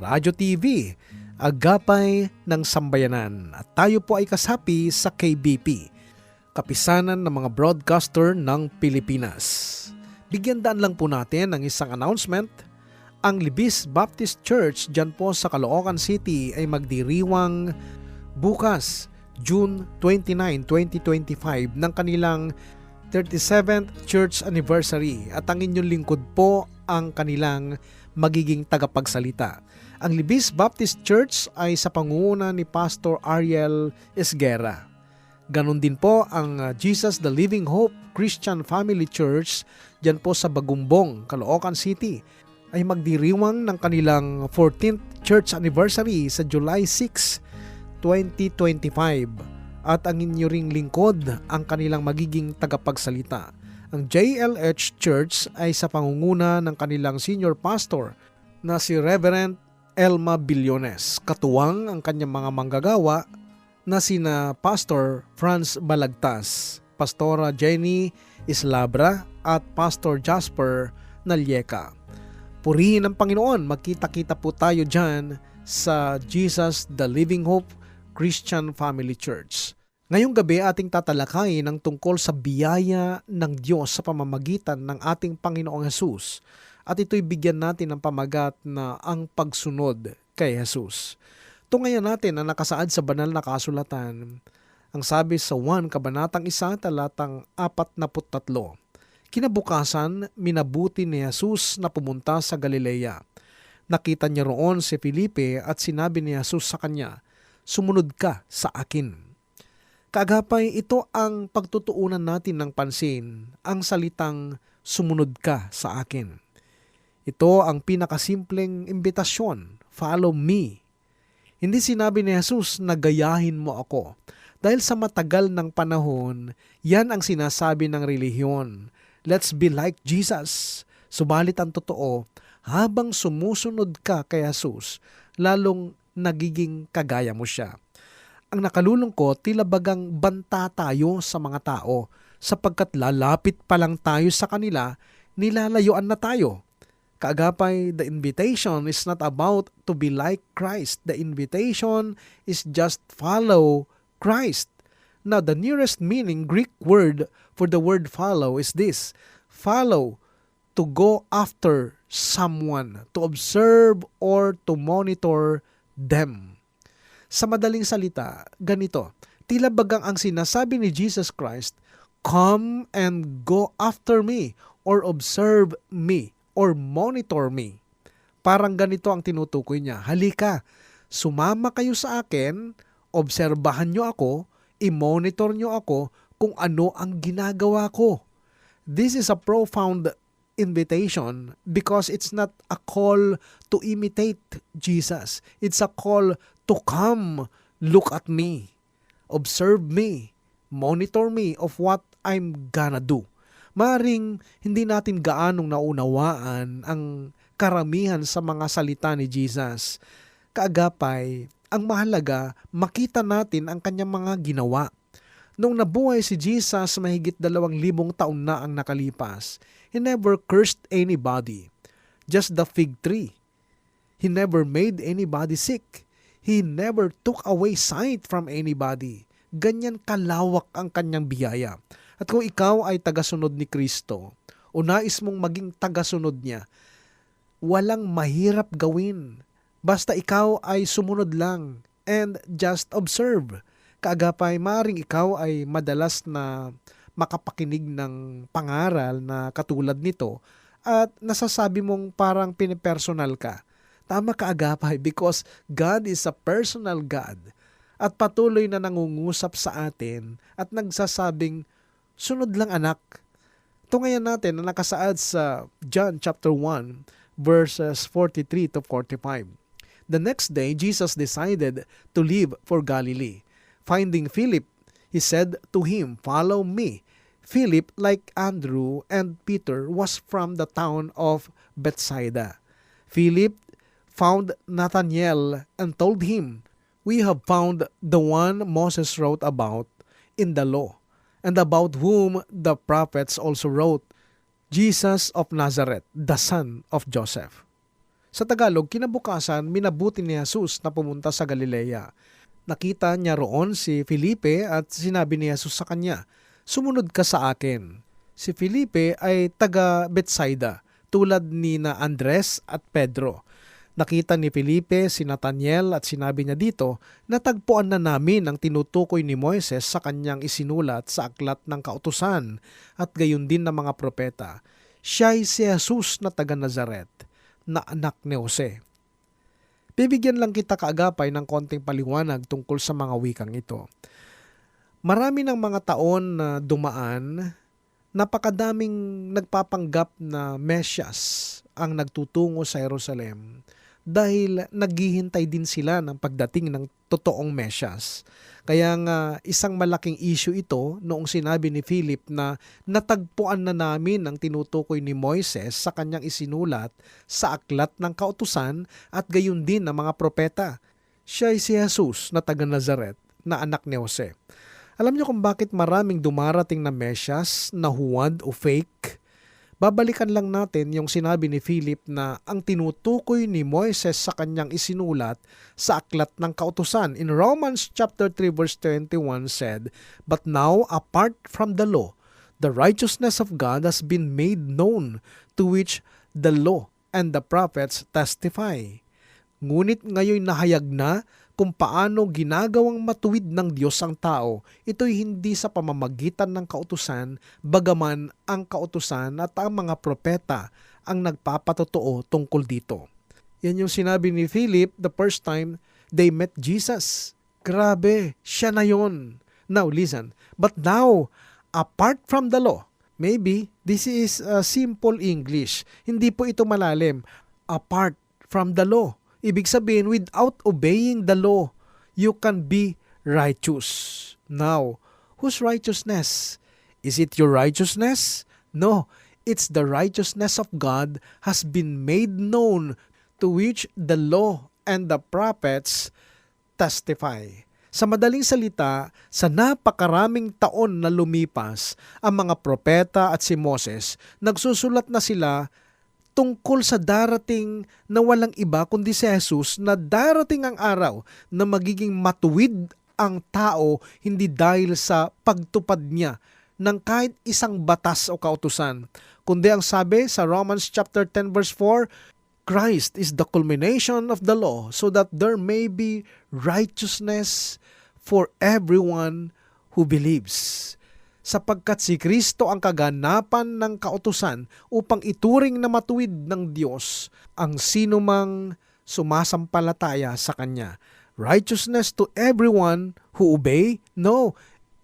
Radio TV, Agapay ng Sambayanan. At tayo po ay kasapi sa KBP kapisanan ng mga broadcaster ng Pilipinas. Bigyan daan lang po natin ng isang announcement. Ang Libis Baptist Church dyan po sa Caloocan City ay magdiriwang bukas, June 29, 2025 ng kanilang 37th church anniversary at ang inyong lingkod po ang kanilang magiging tagapagsalita. Ang Libis Baptist Church ay sa pangunguna ni Pastor Ariel Esguera. Ganon din po ang uh, Jesus the Living Hope Christian Family Church dyan po sa Bagumbong, Caloocan City ay magdiriwang ng kanilang 14th church anniversary sa July 6, 2025 at ang inyo ring lingkod ang kanilang magiging tagapagsalita. Ang JLH Church ay sa pangunguna ng kanilang senior pastor na si Reverend Elma Billones. Katuwang ang kanyang mga manggagawa na sina Pastor Franz Balagtas, Pastora Jenny Islabra at Pastor Jasper Nalyeka. Purihin ang Panginoon, magkita-kita po tayo dyan sa Jesus the Living Hope Christian Family Church. Ngayong gabi ating tatalakayin ang tungkol sa biyaya ng Diyos sa pamamagitan ng ating Panginoong Hesus at ito'y bigyan natin ng pamagat na ang pagsunod kay Jesus. Tungayan natin ang nakasaad sa banal na kasulatan. Ang sabi sa 1 Kabanatang 1 talatang 43. Kinabukasan, minabuti ni Jesus na pumunta sa Galilea. Nakita niya roon si Felipe at sinabi ni Jesus sa kanya, Sumunod ka sa akin. Kaagapay, ito ang pagtutuunan natin ng pansin, ang salitang sumunod ka sa akin. Ito ang pinakasimpleng imbitasyon, follow me. Hindi sinabi ni Jesus na gayahin mo ako. Dahil sa matagal ng panahon, yan ang sinasabi ng relihiyon. Let's be like Jesus. Subalit ang totoo, habang sumusunod ka kay Jesus, lalong nagiging kagaya mo siya. Ang nakalulungkot, tila bagang banta tayo sa mga tao sapagkat lalapit pa lang tayo sa kanila, nilalayuan na tayo. Kaagapay, the invitation is not about to be like Christ. The invitation is just follow Christ. Now, the nearest meaning, Greek word for the word follow is this. Follow, to go after someone, to observe or to monitor them. Sa madaling salita, ganito, tila bagang ang sinasabi ni Jesus Christ, come and go after me or observe me or monitor me. Parang ganito ang tinutukoy niya. Halika, sumama kayo sa akin, obserbahan nyo ako, i-monitor nyo ako kung ano ang ginagawa ko. This is a profound invitation because it's not a call to imitate Jesus. It's a call to come, look at me, observe me, monitor me of what I'm gonna do maring hindi natin gaanong naunawaan ang karamihan sa mga salita ni Jesus. Kaagapay, ang mahalaga, makita natin ang kanyang mga ginawa. Nung nabuhay si Jesus, mahigit dalawang libong taon na ang nakalipas. He never cursed anybody. Just the fig tree. He never made anybody sick. He never took away sight from anybody. Ganyan kalawak ang kanyang biyaya. At kung ikaw ay tagasunod ni Kristo, o nais mong maging tagasunod niya, walang mahirap gawin. Basta ikaw ay sumunod lang and just observe. Kaagapay, maring ikaw ay madalas na makapakinig ng pangaral na katulad nito at nasasabi mong parang pinipersonal ka. Tama ka agapay because God is a personal God at patuloy na nangungusap sa atin at nagsasabing Sunod lang anak. Tungayan natin na nakasaad sa John chapter 1 verses 43 to 45. The next day, Jesus decided to leave for Galilee. Finding Philip, he said to him, Follow me. Philip, like Andrew and Peter, was from the town of Bethsaida. Philip found Nathanael and told him, We have found the one Moses wrote about in the law, and about whom the prophets also wrote, Jesus of Nazareth, the son of Joseph. Sa Tagalog, kinabukasan, minabuti ni Jesus na pumunta sa Galilea. Nakita niya roon si Felipe at sinabi ni Jesus sa kanya, Sumunod ka sa akin. Si Felipe ay taga Bethsaida, tulad ni na Andres at Pedro. Nakita ni Felipe si Nathaniel at sinabi niya dito, natagpuan na namin ang tinutukoy ni Moises sa kanyang isinulat sa aklat ng kautusan at gayon din ng mga propeta. Siya ay si Jesus na taga Nazaret, na anak ni Jose. Bibigyan lang kita kaagapay ng konting paliwanag tungkol sa mga wikang ito. Marami ng mga taon na dumaan, napakadaming nagpapanggap na mesyas ang nagtutungo sa Jerusalem dahil naghihintay din sila ng pagdating ng totoong mesyas. Kaya nga isang malaking issue ito noong sinabi ni Philip na natagpuan na namin ang tinutukoy ni Moises sa kanyang isinulat sa aklat ng kautusan at gayon din ng mga propeta. Siya ay si Jesus na taga Nazaret na anak ni Jose. Alam niyo kung bakit maraming dumarating na mesyas na huwad o fake? Babalikan lang natin yung sinabi ni Philip na ang tinutukoy ni Moises sa kanyang isinulat sa aklat ng kautusan. In Romans chapter 3 verse 21 said, But now apart from the law, the righteousness of God has been made known to which the law and the prophets testify. Ngunit ngayon nahayag na kung paano ginagawang matuwid ng Diyos ang tao, ito'y hindi sa pamamagitan ng kautusan, bagaman ang kautusan at ang mga propeta ang nagpapatotoo tungkol dito. Yan yung sinabi ni Philip the first time they met Jesus. Grabe, siya na yon. Now listen, but now, apart from the law, maybe this is a simple English. Hindi po ito malalim. Apart from the law. Ibig sabihin, without obeying the law, you can be righteous. Now, whose righteousness? Is it your righteousness? No, it's the righteousness of God has been made known to which the law and the prophets testify. Sa madaling salita, sa napakaraming taon na lumipas, ang mga propeta at si Moses, nagsusulat na sila tungkol sa darating na walang iba kundi si Jesus na darating ang araw na magiging matuwid ang tao hindi dahil sa pagtupad niya ng kahit isang batas o kautusan, kundi ang sabi sa Romans chapter 10 verse 4, Christ is the culmination of the law so that there may be righteousness for everyone who believes sapagkat si Kristo ang kaganapan ng kautusan upang ituring na matuwid ng Diyos ang sinumang sumasampalataya sa Kanya. Righteousness to everyone who obey? No,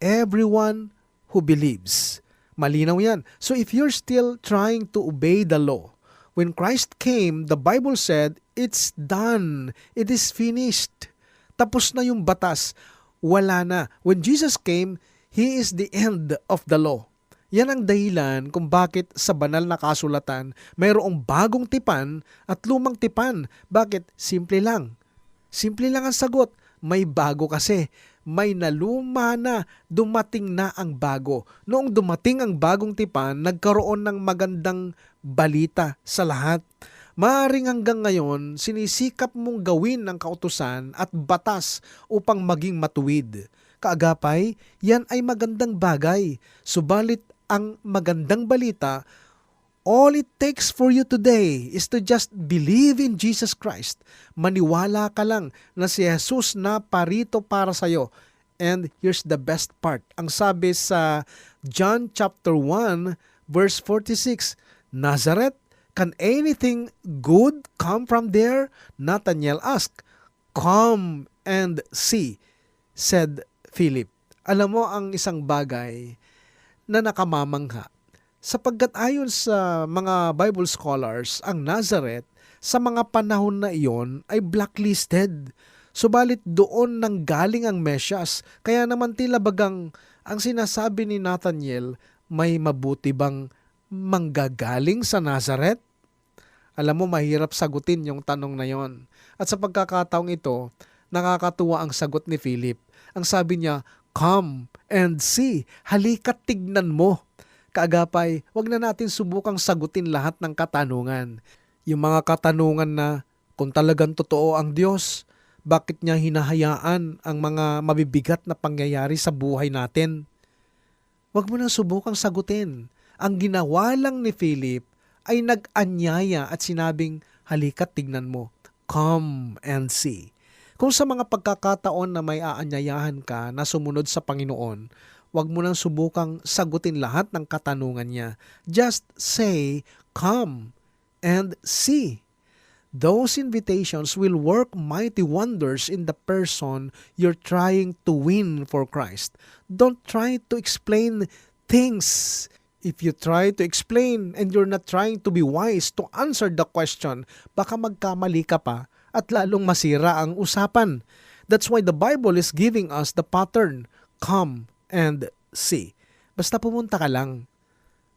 everyone who believes. Malinaw yan. So if you're still trying to obey the law, when Christ came, the Bible said, it's done. It is finished. Tapos na yung batas. Wala na. When Jesus came, He is the end of the law. Yan ang dahilan kung bakit sa banal na kasulatan mayroong bagong tipan at lumang tipan. Bakit? Simple lang. Simple lang ang sagot. May bago kasi. May naluma na, dumating na ang bago. Noong dumating ang bagong tipan, nagkaroon ng magandang balita sa lahat. Maaring hanggang ngayon, sinisikap mong gawin ng kautusan at batas upang maging matuwid kaagapay, yan ay magandang bagay. Subalit ang magandang balita, all it takes for you today is to just believe in Jesus Christ. Maniwala ka lang na si Jesus na parito para sa iyo. And here's the best part. Ang sabi sa John chapter 1 verse 46, Nazareth, can anything good come from there? Nathanael asked. Come and see, said Philip, alam mo ang isang bagay na nakamamangha. Sapagkat ayon sa mga Bible scholars, ang Nazareth sa mga panahon na iyon ay blacklisted. Subalit doon nang galing ang Mesyas, kaya naman tila bagang ang sinasabi ni Nathaniel, may mabuti bang manggagaling sa Nazareth? Alam mo, mahirap sagutin yung tanong na yon. At sa pagkakataong ito, nakakatuwa ang sagot ni Philip. Ang sabi niya, Come and see. Halika't tignan mo. Kaagapay, wag na natin subukang sagutin lahat ng katanungan. Yung mga katanungan na kung talagang totoo ang Diyos, bakit niya hinahayaan ang mga mabibigat na pangyayari sa buhay natin? Wag mo nang subukang sagutin. Ang ginawa lang ni Philip ay nag-anyaya at sinabing, halika't tignan mo. Come and see. Kung sa mga pagkakataon na may aanyayahan ka na sumunod sa Panginoon, wag mo nang subukang sagutin lahat ng katanungan niya. Just say, come and see. Those invitations will work mighty wonders in the person you're trying to win for Christ. Don't try to explain things. If you try to explain and you're not trying to be wise to answer the question, baka magkamali ka pa at lalong masira ang usapan. That's why the Bible is giving us the pattern. Come and see. Basta pumunta ka lang.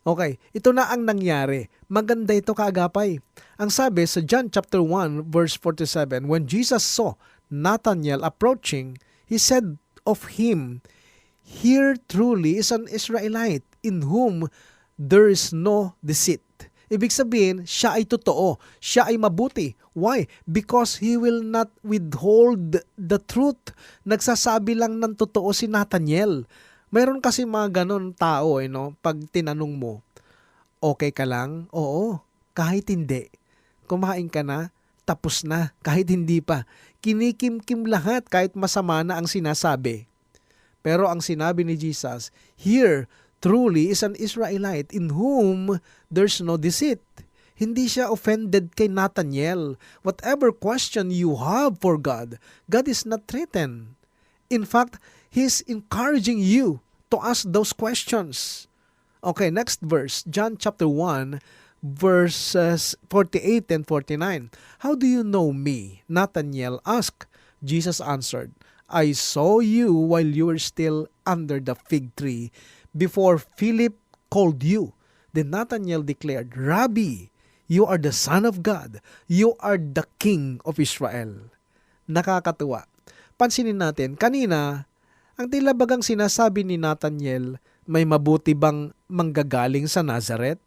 Okay, ito na ang nangyari. Maganda ito kaagapay. Ang sabi sa John chapter 1 verse 47, when Jesus saw Nathanael approaching, he said of him, Here truly is an Israelite in whom there is no deceit. Ibig sabihin, siya ay totoo. Siya ay mabuti. Why? Because he will not withhold the truth. Nagsasabi lang ng totoo si Nathaniel. Mayroon kasi mga ganon tao, eh, no? pag tinanong mo, okay ka lang? Oo, kahit hindi. Kumain ka na? Tapos na, kahit hindi pa. Kinikim-kim lahat kahit masama na ang sinasabi. Pero ang sinabi ni Jesus, Here truly is an Israelite in whom there's no deceit. Hindi siya offended kay Nathaniel. Whatever question you have for God, God is not threatened. In fact, He's encouraging you to ask those questions. Okay, next verse, John chapter 1, verses 48 and 49. How do you know me? Nathaniel asked. Jesus answered, I saw you while you were still under the fig tree before Philip called you. Then Nathanael declared, Rabbi, you are the Son of God. You are the King of Israel. Nakakatuwa. Pansinin natin, kanina, ang tila bagang sinasabi ni Nathanael, may mabuti bang manggagaling sa Nazareth?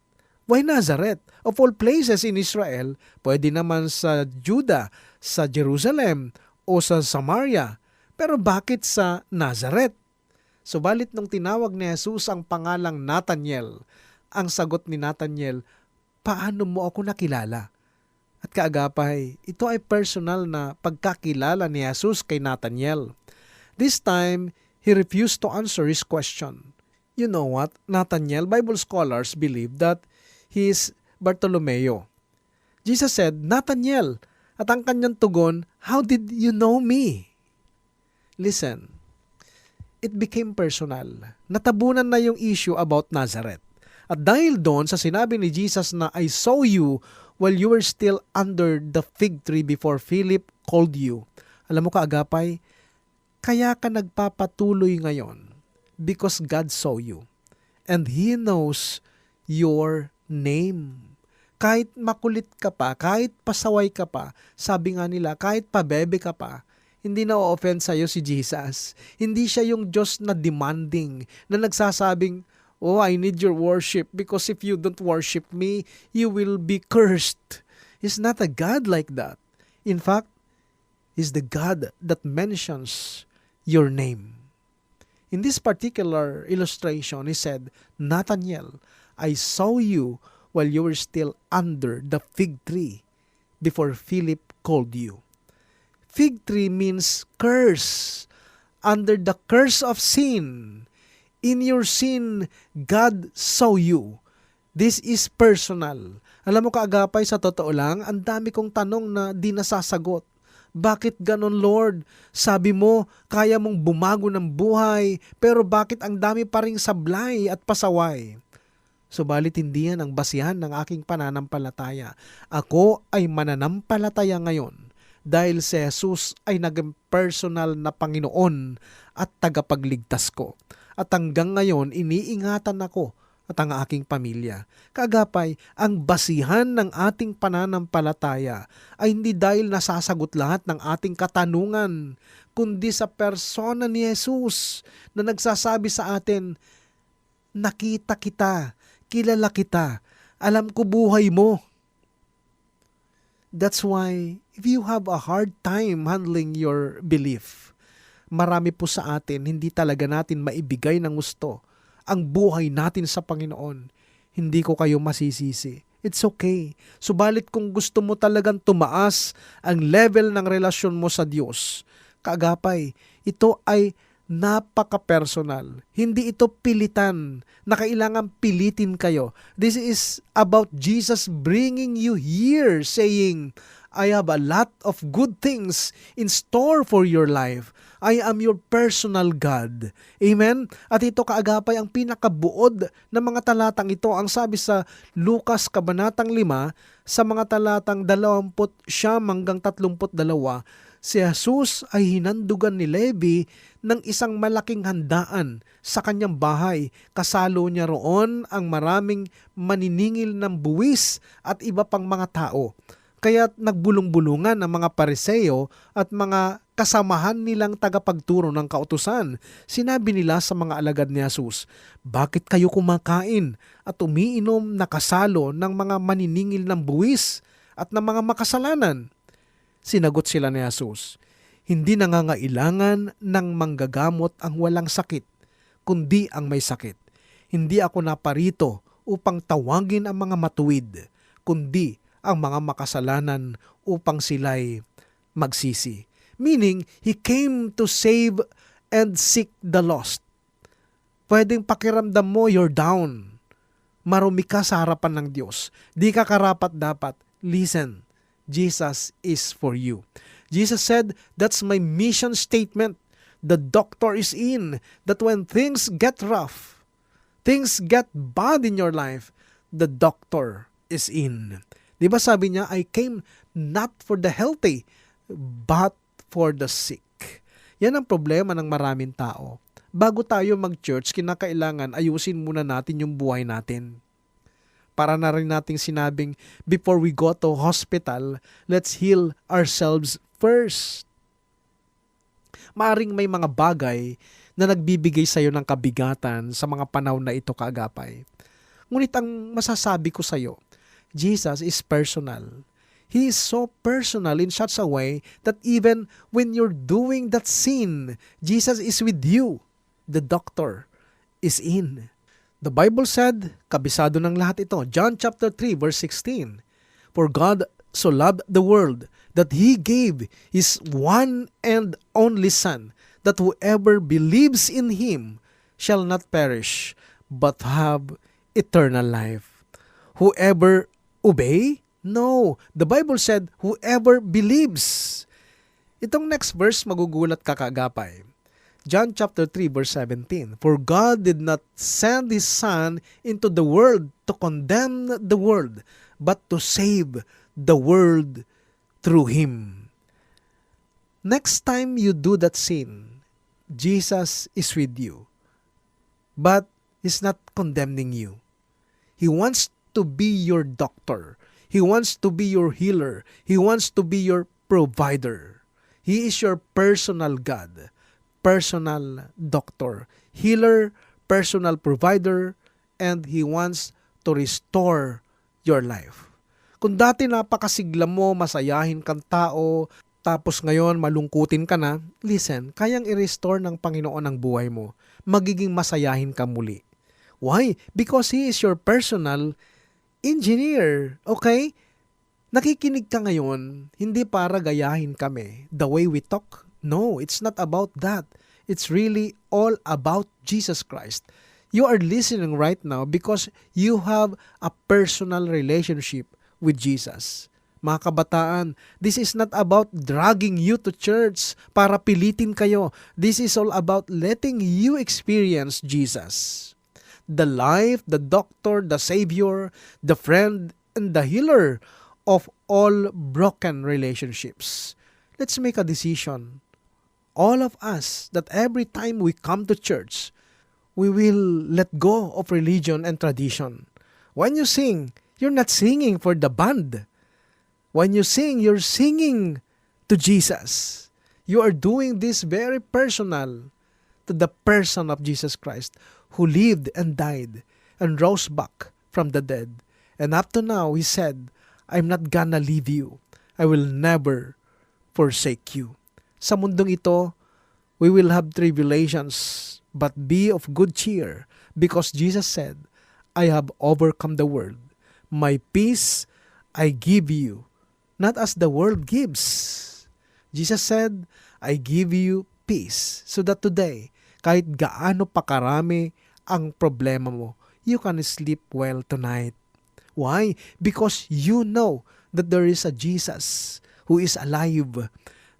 Why Nazareth? Of all places in Israel, pwede naman sa Judah, sa Jerusalem, o sa Samaria. Pero bakit sa Nazareth? Subalit nung tinawag ni Jesus ang pangalang Nathaniel, ang sagot ni Nathaniel, paano mo ako nakilala? At kaagapay, ito ay personal na pagkakilala ni Jesus kay Nathaniel. This time, he refused to answer his question. You know what? Nathaniel, Bible scholars believe that he is Bartolomeo. Jesus said, Nathaniel, at ang kanyang tugon, How did you know me? Listen, it became personal. Natabunan na yung issue about Nazareth. At dahil doon sa sinabi ni Jesus na I saw you while you were still under the fig tree before Philip called you. Alam mo ka, Agapay, kaya ka nagpapatuloy ngayon because God saw you. And He knows your name. Kahit makulit ka pa, kahit pasaway ka pa, sabi nga nila, kahit pabebe ka pa, hindi na o-offend sa'yo si Jesus. Hindi siya yung Diyos na demanding, na nagsasabing, Oh, I need your worship because if you don't worship me, you will be cursed. He's not a God like that. In fact, He's the God that mentions your name. In this particular illustration, he said, Nathaniel, I saw you while you were still under the fig tree before Philip called you. Fig tree means curse, under the curse of sin. In your sin, God saw you. This is personal. Alam mo kaagapay, sa totoo lang, ang dami kong tanong na di nasasagot. Bakit ganon, Lord? Sabi mo, kaya mong bumago ng buhay, pero bakit ang dami pa ring sablay at pasaway? Subalit hindi yan ang basihan ng aking pananampalataya. Ako ay mananampalataya ngayon dahil si Jesus ay naging personal na Panginoon at tagapagligtas ko. At hanggang ngayon, iniingatan ako at ang aking pamilya. Kagapay, ang basihan ng ating pananampalataya ay hindi dahil nasasagot lahat ng ating katanungan, kundi sa persona ni Jesus na nagsasabi sa atin, nakita kita, kilala kita, alam ko buhay mo. That's why if you have a hard time handling your belief, marami po sa atin hindi talaga natin maibigay ng gusto ang buhay natin sa Panginoon. Hindi ko kayo masisisi. It's okay. Subalit kung gusto mo talagang tumaas ang level ng relasyon mo sa Diyos, kaagapay, ito ay napaka-personal. Hindi ito pilitan na kailangan pilitin kayo. This is about Jesus bringing you here saying, I have a lot of good things in store for your life. I am your personal God. Amen? At ito kaagapay ang pinakabuod ng mga talatang ito. Ang sabi sa Lucas Kabanatang 5, sa mga talatang 20 siyam hanggang 32, si Jesus ay hinandugan ni Levi ng isang malaking handaan sa kanyang bahay. Kasalo niya roon ang maraming maniningil ng buwis at iba pang mga tao. Kaya nagbulong-bulungan ang mga pariseo at mga kasamahan nilang tagapagturo ng kautusan. Sinabi nila sa mga alagad ni Jesus, Bakit kayo kumakain at umiinom na kasalo ng mga maniningil ng buwis at ng mga makasalanan? Sinagot sila ni Jesus, Hindi nangangailangan ng manggagamot ang walang sakit, kundi ang may sakit. Hindi ako naparito upang tawagin ang mga matuwid, kundi ang mga makasalanan upang sila'y magsisi. Meaning, He came to save and seek the lost. Pwedeng pakiramdam mo you're down. Marumi ka sa harapan ng Diyos. Di ka karapat dapat. Listen, Jesus is for you. Jesus said, that's my mission statement. The doctor is in. That when things get rough, things get bad in your life, the doctor is in. Di ba sabi niya, I came not for the healthy, but for the sick. Yan ang problema ng maraming tao. Bago tayo mag-church, kinakailangan ayusin muna natin yung buhay natin. Para na rin nating sinabing, before we go to hospital, let's heal ourselves first. Maaring may mga bagay na nagbibigay sa'yo ng kabigatan sa mga panahon na ito kaagapay. Ngunit ang masasabi ko sa'yo, Jesus is personal. He is so personal in such a way that even when you're doing that sin, Jesus is with you. The doctor is in. The Bible said, kabisado ng lahat ito, John chapter 3 verse 16, For God so loved the world that He gave His one and only Son, that whoever believes in Him shall not perish, but have eternal life. Whoever obey? No. The Bible said, whoever believes. Itong next verse, magugulat ka kagapay. John chapter 3 verse 17. For God did not send His Son into the world to condemn the world, but to save the world through Him. Next time you do that sin, Jesus is with you, but He's not condemning you. He wants to be your doctor. He wants to be your healer. He wants to be your provider. He is your personal God, personal doctor, healer, personal provider, and He wants to restore your life. Kung dati napakasigla mo, masayahin kang tao, tapos ngayon malungkutin ka na, listen, kayang i-restore ng Panginoon ang buhay mo. Magiging masayahin ka muli. Why? Because He is your personal engineer. Okay? Nakikinig ka ngayon, hindi para gayahin kami. The way we talk, no, it's not about that. It's really all about Jesus Christ. You are listening right now because you have a personal relationship with Jesus. Mga kabataan, this is not about dragging you to church para pilitin kayo. This is all about letting you experience Jesus. the life, the doctor, the savior, the friend, and the healer of all broken relationships. Let's make a decision. All of us, that every time we come to church, we will let go of religion and tradition. When you sing, you're not singing for the band. When you sing, you're singing to Jesus. You are doing this very personal to the person of Jesus Christ who lived and died and rose back from the dead. And up to now, he said, I'm not gonna leave you. I will never forsake you. Sa mundong ito, we will have tribulations, but be of good cheer, because Jesus said, I have overcome the world. My peace I give you, not as the world gives. Jesus said, I give you peace, so that today, kahit gaano pa karami ang problema mo, you can sleep well tonight. Why? Because you know that there is a Jesus who is alive.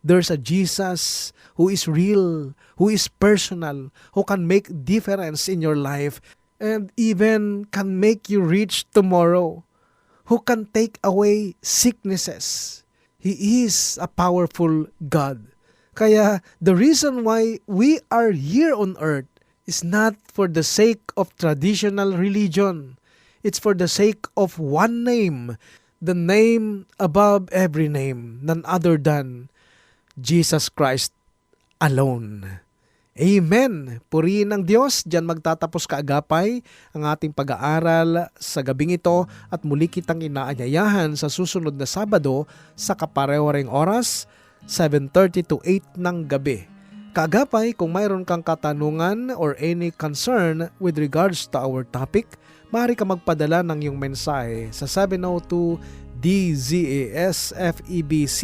There's a Jesus who is real, who is personal, who can make difference in your life and even can make you rich tomorrow, who can take away sicknesses. He is a powerful God. Kaya the reason why we are here on earth is not for the sake of traditional religion. It's for the sake of one name, the name above every name, none other than Jesus Christ alone. Amen. Purihin ng Diyos. Diyan magtatapos kaagapay ang ating pag-aaral sa gabing ito at muli kitang inaanyayahan sa susunod na Sabado sa kapareho oras, 7.30 to 8 ng gabi. Kaagapay, kung mayroon kang katanungan or any concern with regards to our topic, maaari ka magpadala ng iyong mensahe sa 702 DZASFEBC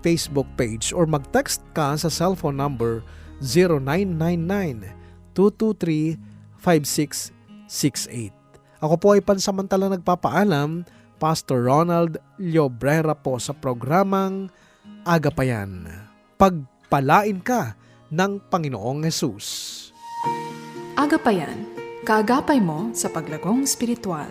Facebook page or mag-text ka sa cellphone number 0999-223-5668. Ako po ay pansamantala nagpapaalam, Pastor Ronald Llobrera po sa programang Agapayan. Pagpalain ka ng Panginoong Yesus. Agapayan, kaagapay mo sa paglagong spiritual.